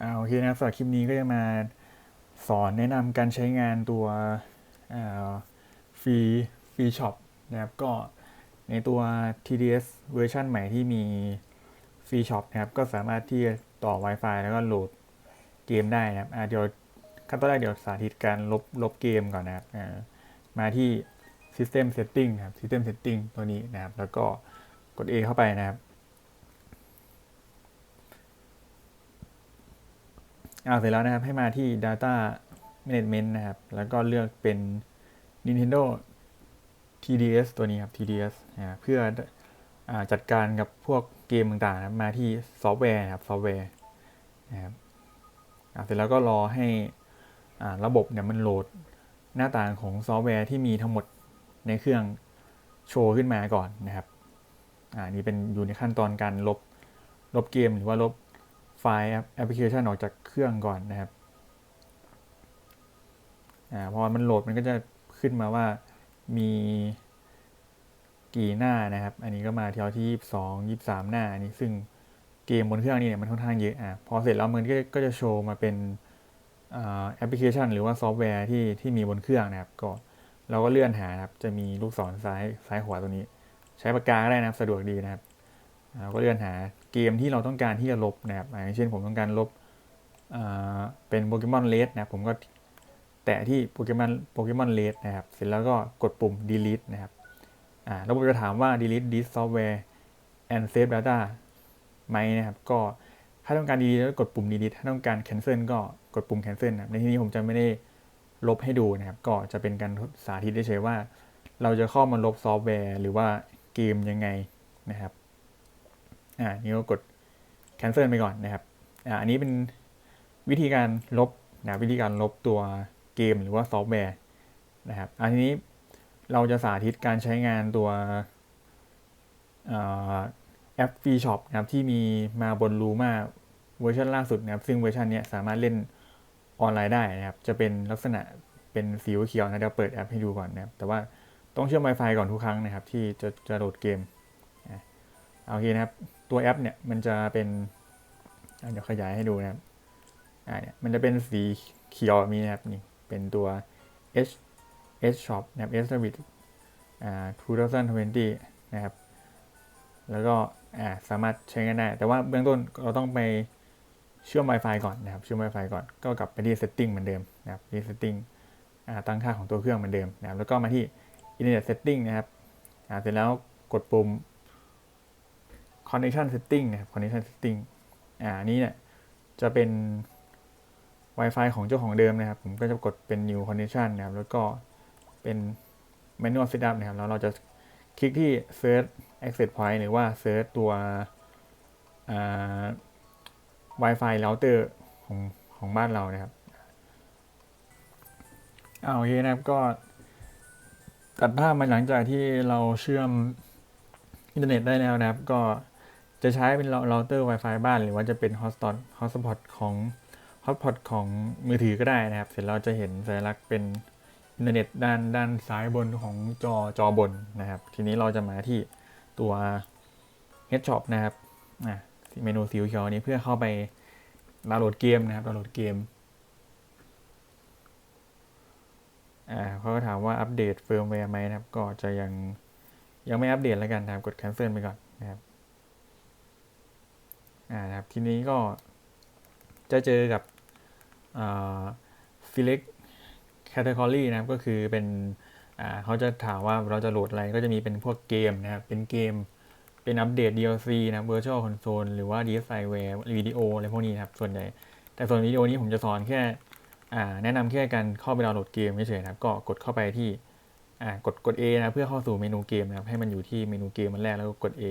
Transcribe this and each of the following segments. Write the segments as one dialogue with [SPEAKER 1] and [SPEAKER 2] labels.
[SPEAKER 1] อ่าโอเคนะครับสำหรับคลิปนี้ก็จะมาสอนแนะนำการใช้งานตัวฟรีฟรีช็อปนะครับก็ในตัว TDS เวอร์ชันใหม่ที่มีฟรีช็อปนะครับก็สามารถที่จะต่อ Wi-Fi แล้วก็โหลดเกมได้นะครับเดี๋ยวขั้นตอนแรกเดี๋ยวสาธิตการลบลบเกมก่อนนะครับมาที่ System Setting ครับ System Setting ตัวนี้นะครับ แล้วก็กด A เข้าไปนะครับ เอาเสร็จแล้วนะครับให้มาที่ Data Management นะครับ แล้วก็เลือกเป็น Nintendo TDS ตัวนี้ครับ TDS นะเพื่ออจัดการกับพวกเกมต่างๆนะมาที่ซอฟต์แวร์ครับซอฟต์แวร์นะครับอ่าเสร็จแล้วก็รอให้ระบบเนี่ยมันโหลดหน้าต่างของซอฟต์แวร์ที่มีทั้งหมดในเครื่องโชว์ขึ้นมาก่อนนะครับ อ่า นี่เป็นอยู่ในขั้นตอนการลบ ลบเกมหรือว่าลบ ไฟล์แอปพลิเคชันออกจากเครื่องก่อนนะครับอ่าพอมันโหลดมันก็จะขึ้นมาว่ามีกี่หน้านะครับ อันนี้ก็มาเที่ยวที่ 22 23 หน้าอันนี้ซึ่งเกมบนเครื่องนี้เนี่ยมันค่อนข้างเยอะอะพอเสร็จแล้วมันก็ก็จะโชว์มาเป็นแอปพลิเคชัน หรือว่าซอฟต์แวร์ที่ที่มีบนเครื่องนะครับ ก็เราก็เลื่อนหานะครับ จะมีลูกศรซ้ายซ้ายขวาตรงนี้ ใช้ปากกาก็ได้นะครับ สะดวกดีนะครับ เราก็เลื่อนหาเกมที่เราต้องการที่จะลบนะครับอย่างเช่นผมต้องการลบเป็นโปเกมอนเลสนะผมก็แตะที่โปเกมอนโปเกมอนเลสนะครับเสร็จแล้วก็กดปุ่ม delete นะครับอ่าระบบจะถามว่า delete this software and save data ไหมนะครับ ก็ถ้าต้องการ delete ก็กดปุ่ม delete ถ้าต้องการ cancel ก็กดปุ่ม cancel นะในที่นี้ผมจะไม่ได้ลบให้ดูนะครับ ก็จะเป็นการสาธิตเฉยๆว่า เราจะเข้ามาลบซอฟต์แวร์หรือว่าเกมยังไงนะครับ อ่านี่ก็กด cancel ไปก่อนนะครับอ่าอันนี้เป็นวิธีการลบนะวิธีการลบตัวเกมหรือว่าซอฟต์แวร์นะครับอันนี้เราจะสาธิตการใช้งานตัวแอปฟรีช็อปนะครับที่มีมาบนรูมาเวอร์ชันล่าสุดนะครับ ซึ่งเวอร์ชันนี้สามารถเล่นออนไลน์ได้นะครับ จะเป็นลักษณะเป็นสีเขียวนะเดี๋ยวเปิดแอปให้ดูก่อนนะครับ แต่ว่าต้องเชื่อม Wi-Fi ก่อนทุกครั้งนะครับ ที่จะจะโหลดเกมโอเคนะครับ ตัวแอปเนี่ยมันจะเป็นเดี๋ยวขยายให้ดูนะครับอ่าเนี่ยมันจะเป็นสีเขียวแบบนี้นะครับนี่เป็นตัว H H Shop นะครับ S Service อ่า2020 นะครับ แล้วก็อ่าสามารถใช้งานได้ แต่ว่าเบื้องต้นเราต้องไปเชื่อม Wi-Fi ก่อนนะครับ เชื่อม Wi-Fi ก่อน ก็กลับไปที่ Setting เหมือนเดิมนะครับที่ Setting อ่าตั้งค่าของตัวเครื่องเหมือนเดิมนะครับ แล้วก็มาที่ Internet Setting นะครับอ่าเสร็จแล้วกดปุ่ม Connection Setting นะครับ Connection Setting อ่านี้เนี่ยจะเป็น Wi-Fi ของเจ้าของเดิมนะครับ ผมก็จะกดเป็น New Connection นะครับ แล้วก็เป็น Manual Setup นะครับ แล้วเราจะคลิกที่ Search Access Point หรือว่า Search ตัว Wi-Fi router ของของบ้านเรานะครับเอาโอเคนะครับก็ตัดภาพมาหลังจากที่เราเชื่อมอินเทอร์เน็ตได้แล้วนะครับ ก็ จะใช้เป็นเราเตอร์ Wi-Fi บ้าน หรือว่าจะเป็น Hotspot Hotspot ของฮอตพอตของมือถือก็ได้นะครับ เสร็จเราจะเห็นสัญลักษณ์เป็นอินเทอร์เน็ตด้านด้านซ้ายบนของจอจอบนนะครับ ทีนี้เราจะมาที่ตัว Head Shop นะครับอะเมนูสีเขียวนี้เพื่อเข้าไปดาวน์โหลดเกมนะครับดาวน์โหลดเกมอ่าเขาก็ถามว่าอัปเดตเฟิร์มแวร์ไหมนะครับ ก็จะยังยังไม่อัปเดตแล้วกันนะครับกด cancel ไปก่อนนะครับ อ่านะครับทีนี้ก็จะเจอกับ select category นะครับก็คือเป็นเขาจะถามว่าเราจะโหลดอะไรก็จะมีเป็นพวกเกมนะครับ เป็นเกมเป็นอัปเดต DLC นะ Virtual Console หรือว่า DSiWare วิดีโออะไรพวกนี้นะครับ ส่วนใหญ่ แต่ส่วนวิดีโอนี้ผมจะสอนแค่แนะนำแค่การเข้าไปดาวน์โหลดเกมเฉยๆนะครับ ก็กดเข้าไปที่กดกด A นะเพื่อเข้าสู่เมนูเกมนะครับ ให้มันอยู่ที่เมนูเกมมันแรกแล้วก็กด A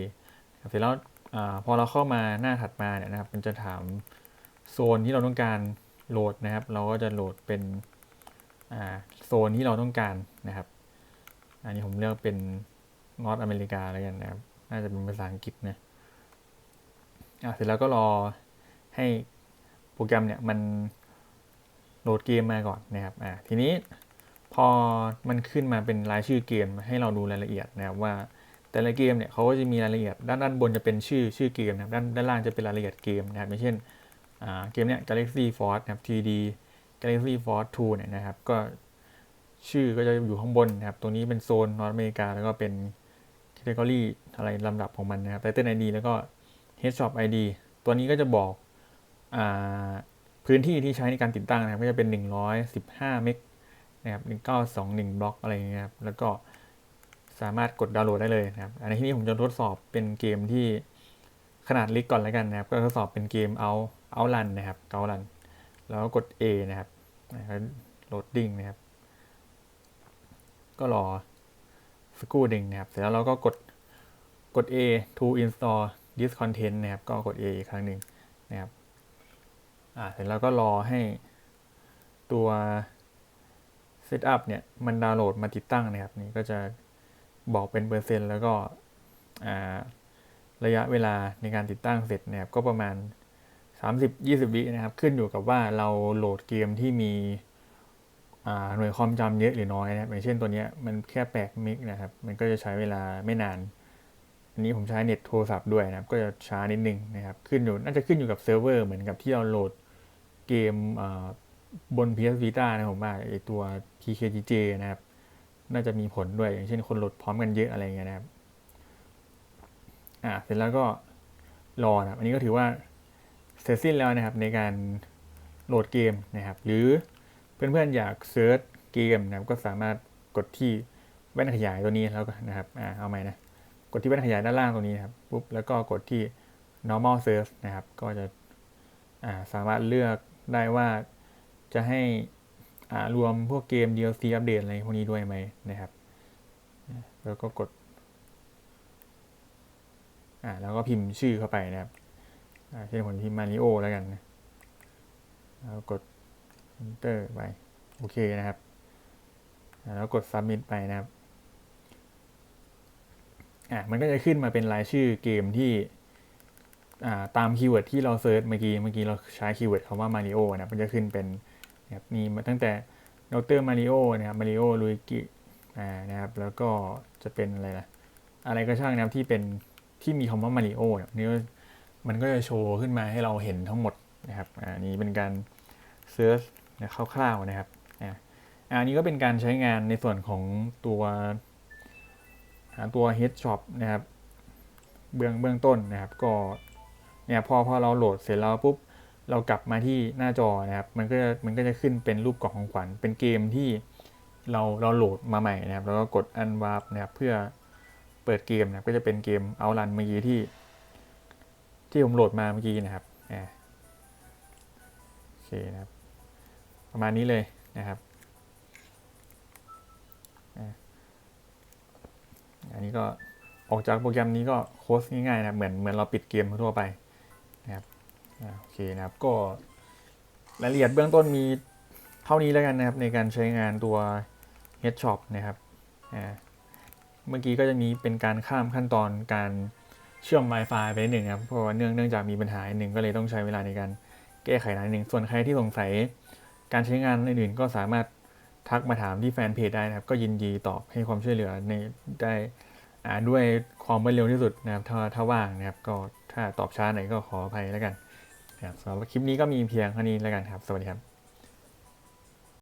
[SPEAKER 1] เสร็จแล้ว อพอเราเข้ามาหน้าถัดมาเนี่ยนะครับ มันจะถามโซนที่เราต้องการโหลดนะครับ เราก็จะโหลดเป็นโซนที่เราต้องการนะครับ อันนี้ผมเลือกเป็นนอตอเมริกาแล้วกันนะครับ น่าจะเป็นภาษาอังกฤษนะเสร็จแล้วก็รอให้โปรแกรมเนี่ยมันโหลดเกมมาก่อนนะครับอ่าทีนี้พอมันขึ้นมาเป็นรายชื่อเกมให้เราดูรายละเอียดนะครับว่า แต่ละเกมเนี่ยเขาก็จะมีรายละเอียดด้านด้านบนจะเป็นชื่อชื่อเกมนะครับด้านด้านล่างจะเป็นรายละเอียดเกมนะครับอย่างเช่นเกมเนี้ย Galaxy Force นะครับ 3D Galaxy Force 2เนี่ยนะครับก็ชื่อก็จะอยู่ข้างบนนะครับตัวนี้เป็นโซนนอร์ทอเมริกา แล้วก็เป็น category อะไรลำดับของมันนะครับ Title ID แล้วก็ Headshop ID ตัวนี้ก็จะบอกอพื้นที่ที่ใช้ในการติดตั้งนะครับ ก็จะเป็น 115 เมกนะครับ 1921 บล็อกอะไรอย่างเงี้ยครับ แล้วก็ สามารถกดดาวน์โหลดได้เลยนะครับ อันนี้ที่นี้ผมจะทดสอบเป็นเกมที่ขนาดเล็กก่อนแล้วกันนะครับ ก็ทดสอบเป็นเกมเอาเอาลันนะครับเอาลัน แล้วก็กด A นะครับแล้วโหลดดิ้งนะครับ ก็รอสักครู่หนึ่งนะครับ เสร็จแล้วเราก็กดกด A to install this content นะครับ ก็กด A อีกครั้งหนึ่งนะครับ อ่า เสร็จแล้วก็รอให้ตัว setup เนี่ย มันดาวน์โหลดมาติดตั้งนะครับ นี่ก็จะ บอกเป็นเปอร์เซ็นต์แล้วก็ระยะเวลาในการติดตั้งเสร็จนะครับก็ประมาณ 30-20 วินะครับ ขึ้นอยู่กับว่าเราโหลดเกมที่มีหน่วยความจำเยอะหรือน้อยนะครับอย่างเช่นตัวนี้มันแค่8เมกนะครับ มันก็จะใช้เวลาไม่นาน อันนี้ผมใช้เน็ตโทรศัพท์ด้วยนะครับ ก็จะช้านิดนึงนะครับ ขึ้นอยู่น่าจะขึ้นอยู่กับเซิร์ฟเวอร์เหมือนกับที่เราโหลดเกมบน PS Vita นะผมว่าไอตัว PKGJ นะครับ น่าจะมีผลด้วย อย่างเช่นคนโหลดพร้อมกันเยอะอะไรเงี้ยนะครับ อ่า เสร็จแล้วก็รอนะครับ อันนี้ก็ถือว่าเสร็จสิ้นแล้วนะครับในการโหลดเกมนะครับ หรือเพื่อนๆอยากเซิร์ชเกมนะครับก็สามารถกดที่แว่นขยายตัวนี้แล้วก็นะครับ อ่า เอาใหม่นะ กดที่แว่นขยายด้านล่างตรงนี้ครับ ปุ๊บ แล้วก็กดที่ normal search นะครับ ก็จะ อ่า สามารถเลือกได้ว่าจะให้ รวมพวกเกม DLC อัปเดตอะไรพวกนี้ด้วยไหมนะครับ แล้วก็กด อ่า แล้วก็พิมพ์ชื่อเข้าไปนะครับเช่นผมพิมพ์มาริโอแล้วกันแล้วกด enter ไป โอเคนะครับ แล้วกด submit ไปนะครับ อะมันก็จะขึ้นมาเป็นรายชื่อเกมที่ตามคีย์เวิร์ดที่เราเซิร์ชเมื่อกี้ เมื่อกี้เราใช้คีย์เวิร์ดคำว่ามาริโอนะ มันจะขึ้นเป็น นะครับมีมาตั้งแต่ดรมาริโอนะครับมาริโอลุยกิอ่านะครับแล้วก็จะเป็นอะไรล่ะอะไรก็ช่างนะครับที่เป็นที่มีคำว่ามาริโอเนี่ยมันก็จะโชว์ขึ้นมาให้เราเห็นทั้งหมดนะครับอันนี้เป็นการเซิร์ชคร่าวๆนะครับอันนี้ก็เป็นการใช้งานในส่วนของตัวตัว Head Shop นะครับเบื้องเบื้องต้นนะครับก็เนี่ยพอพอเราโหลดเสร็จแล้วปุ๊บ เรากลับมาที่หน้าจอนะครับ มันก็จะมันก็จะขึ้นเป็นรูปกล่องของขวัญ เป็นเกมที่เราเราโหลดมาใหม่นะครับ แล้วก็กด unwrap นะครับ เพื่อเปิดเกมนะก็จะเป็นเกมเอาลันเมื่อกี้ที่ ที่ผมโหลดมาเมื่อกี้นะครับโอเคนะครับ ประมาณนี้เลยนะครับอันนี้ก็ออกจากโปรแกรมนี้ก็โค้ดง่ายๆนะเหมือนเหมือนเราปิดเกมทั่วไปนะครับ โอเคนะครับก็รายละเอียดเบื้องต้นมีเท่านี้แล้วกันนะครับในการใช้งานตัว Head Shop นะครับเมื่อกี้ก็จะมีเป็นการข้ามขั้นตอนการเชื่อม Wi-Fi ไปหนึ่งครับเพราะว่าเนื่องเนื่องจากมีปัญหาหนึ่งก็เลยต้องใช้เวลาในการแก้ไขนิดหนึ่งส่วนใครที่สงสัยการใช้งานอื่นๆก็สามารถทักมาถามที่แฟนเพจได้นะครับ ก็ยินดีตอบให้ความช่วยเหลือในได้ด้วยความรวดเร็วที่สุดนะครับถ้าถ้าว่างนะครับก็ถ้าตอบช้าหน่อยก็ขออภัยแล้วกัน ครับสำหรับคลิปนี้ก็มีเพียงเท่านี้แล้วกันครับ สวัสดีครับ